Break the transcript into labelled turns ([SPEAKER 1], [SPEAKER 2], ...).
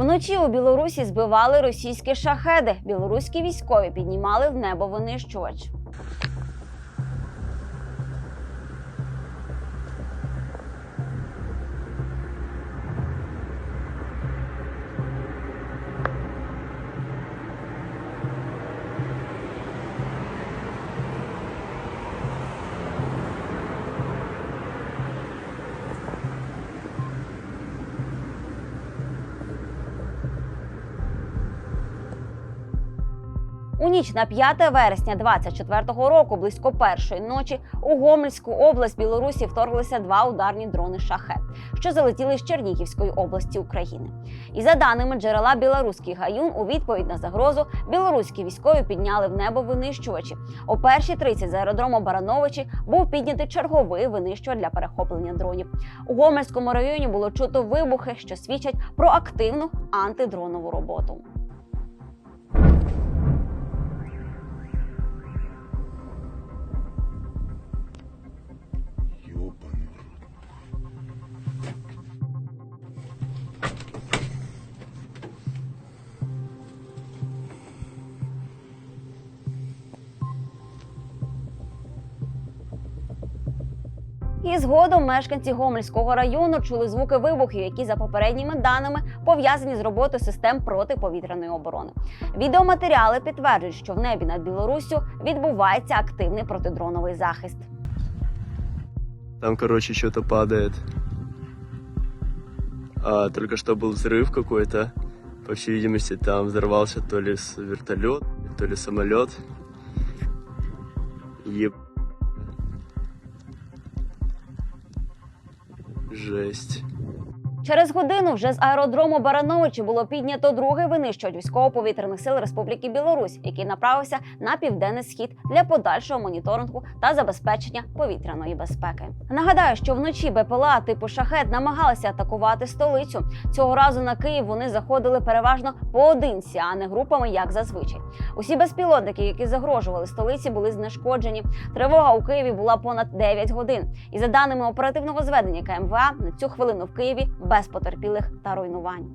[SPEAKER 1] Вночі у Білорусі збивали російські шахеди. Білоруські військові піднімали в небо винищувач. У ніч на 5 вересня 24-го року, близько першої ночі, у Гомельську область Білорусі вторглися два ударні дрони шахет, що залетіли з Чернігівської області України. І за даними джерела білоруський гаюн, у відповідь на загрозу білоруські військові підняли в небо винищувачі. О першій 30 з аеродрому Барановичі був піднятий черговий винищувач для перехоплення дронів. У Гомельському районі було чуто вибухи, що свідчать про активну антидронову роботу. І згодом мешканці Гомельського району чули звуки вибухів, які за попередніми даними пов'язані з роботою систем протиповітряної оборони. Відеоматеріали підтверджують, що в небі над Білоруссю відбувається активний протидроновий захист.
[SPEAKER 2] Там, короче, что-то падает. А, только что был взрыв какой-то. По всей видимости, там взорвался то ли вертолет, то ли самолет. Еб... Жесть.
[SPEAKER 1] Через годину вже з аеродрому Барановичі було піднято другий винищувач військово-повітряних сил Республіки Білорусь, який направився на південний схід для подальшого моніторингу та забезпечення повітряної безпеки. Нагадаю, що вночі БПЛА типу шахет намагалися атакувати столицю. Цього разу на Київ вони заходили переважно поодинці, а не групами, як зазвичай. Усі безпілотники, які загрожували столиці, були знешкоджені. Тривога у Києві була понад 9 годин. І за даними оперативного зведення КМВА, на цю хвилину в Києві без потерпілих та руйнувань.